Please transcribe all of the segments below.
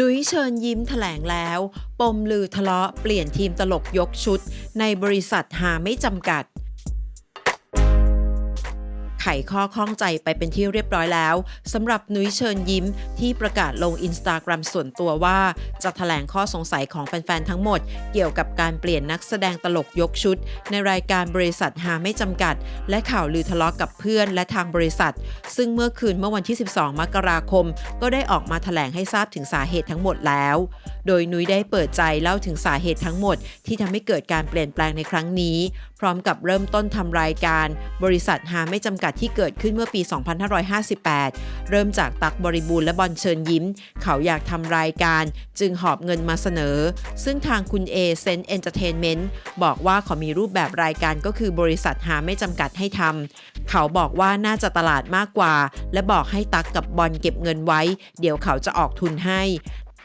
หนุ้ยเชิญยิ้มแถลงแล้ว ปมลือทะเลาะเปลี่ยนทีมตลกยกชุด ในบริษัทหาไม่จำกัด ไขข้อข้องใจไปเป็นที่เรียบร้อยแล้วสำหรับนุ้ยเชิญยิ้มที่ประกาศลงอินสตาแกรมส่วนตัวว่าจะแถลงข้อสงสัยของแฟน ๆ ทั้งหมด เกี่ยวกับการเปลี่ยนนักแสดงตลกยกชุด ในรายการบริษัทหาไม่จำกัด และข่าวลือทะเลาะกับเพื่อนและทางบริษัท ซึ่งเมื่อคืนเมื่อวันที่ 12 มกราคม ก็ได้ออกมาแถลงให้ทราบถึงสาเหตุทั้งหมดแล้ว โดยนุ้ยได้เปิดใจเล่าถึงสาเหตุทั้งหมด ที่ทำให้เกิดการเปลี่ยนแปลงในครั้งนี้ พร้อมกับเริ่มต้นทำรายการ บริษัทหาไม่จำกัดที่เกิดขึ้นเมื่อปี 2558 เริ่มจากตักบริบูรณ์และบอลเชิญยิ้ม เขาอยากทำรายการจึงหอบเงินมาเสนอ ซึ่งทางคุณเอเซนเอนเตอร์เทนเมนต์บอกว่าเขามีรูปแบบรายการก็คือบริษัทหาไม่จำกัดให้ทำเขาบอกว่าน่าจะตลาดมากกว่า และบอกให้ตักกับบอลเก็บเงินไว้ เดี๋ยวเขาจะออกทุนให้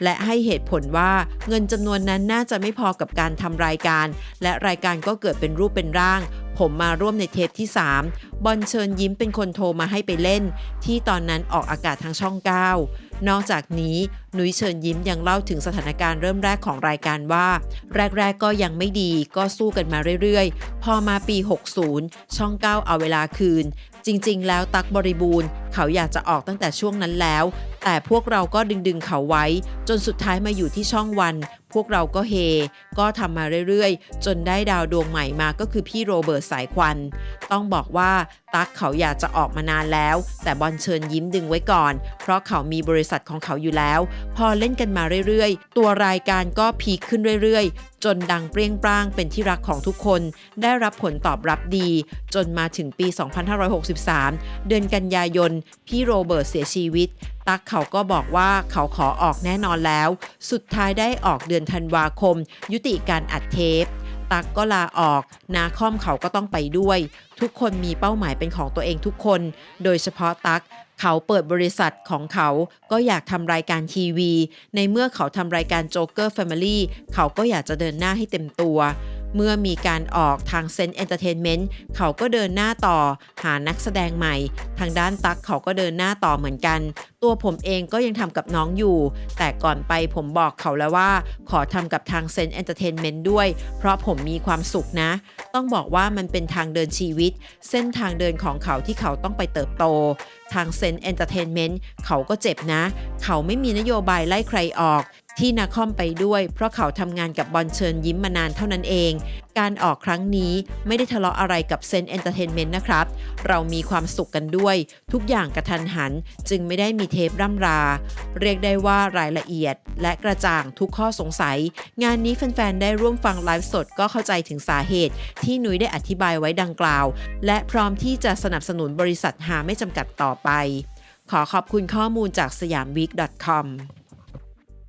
และให้เหตุผลว่าเงินจำนวนนั้นน่าจะไม่พอกับการทำรายการ และรายการก็เกิดเป็นรูปเป็นร่าง ผมมาร่วมในเทปที่ 3 บอลเชิญยิ้มเป็นคนโทรมาให้ไปเล่น ที่ตอนนั้นออกอากาศทางช่อง 9 นอกจากนี้หนุ้ยเชิญยิ้มยังเล่าถึงสถานการณ์เริ่มแรกของรายการว่า แรก ๆ ก็ยังไม่ดีก็สู้กันมาเรื่อยๆ พอมาปี 60 ช่อง 9 เอาเวลาคืน จริง ๆ แล้วตักบริบูรณ์ เขาอยากจะออกตั้งแต่ช่วงนั้นแล้ว แต่พวกเราก็ดึงๆเขาไว้ จนสุดท้ายมาอยู่ที่ช่องวัน พวกเราก็เฮ ก็ทำมาเรื่อยๆ จนได้ดาวดวงใหม่มาก็คือพี่โรเบิร์ตสายควัน ต้องบอกว่าตั๊กเขาอยากจะออกมานานแล้ว แต่บอลเชิญยิ้มดึงไว้ก่อน เพราะเขามีบริษัทของเขาอยู่แล้ว พอเล่นกันมาเรื่อยๆ ตัวรายการก็พีคขึ้นเรื่อยๆ จนดังเปรี้ยงปร้างเป็นที่รักของทุกคน ได้รับผลตอบรับดี จนมาถึงปี 2563 เดือนกันยายน พี่โรเบิร์ตเสียชีวิต ตั๊กเขาก็บอกว่าเขาขอออกแน่นอนแล้ว สุดท้ายได้ออกเดือนธันวาคม ยุติการอัดเทป ตั๊กก็ลาออก นาคอมเขาก็ต้องไปด้วย ทุกคนมีเป้าหมายเป็นของตัวเองทุกคน โดยเฉพาะตั๊กเขาเปิดบริษัทของเขาก็อยากทำรายการทีวี ในเมื่อเขาทำรายการ Joker Family เขาก็อยากจะเดินหน้าให้เต็มตัวเมื่อมีการออกทางเซนเอนเตอร์เทนเมนต์เขาก็เดินหน้าต่อ หานักแสดงใหม่ ทางด้านตั๊กเขาก็เดินหน้าต่อเหมือนกัน ตัวผมเองก็ยังทำกับน้องอยู่ แต่ก่อนไปผมบอกเขาแล้วว่า ขอทำกับทางเซนเอนเตอร์เทนเมนต์ด้วย เพราะผมมีความสุขนะ ต้องบอกว่ามันเป็นทางเดินชีวิต เส้นทางเดินของเขาที่เขาต้องไปเติบโต ทางเซนเอนเตอร์เทนเมนต์เขาก็เจ็บนะ เขาไม่มีนโยบายไล่ใครออก ที่นาคอมไปด้วย เพราะเขาทำงานกับบอลเชิญยิ้มมานานเท่านั้นเอง การออกครั้งนี้ไม่ได้ทะเลาะอะไรกับเซนเอนเตอร์เทนเมนต์นะครับ เรามีความสุขกันด้วย ทุกอย่างกระทันหัน จึงไม่ได้มีเทปร่ำรา เรียกได้ว่ารายละเอียด และกระจ่างทุกข้อสงสัย งานนี้แฟนๆ ได้ร่วมฟังไลฟ์สดก็เข้าใจถึงสาเหตุ ที่นุ้ยได้อธิบายไว้ดังกล่าว และพร้อมที่จะสนับสนุนบริษัทหาไม่จำกัดต่อไป ขอขอบคุณข้อมูลจากสยามวีค .com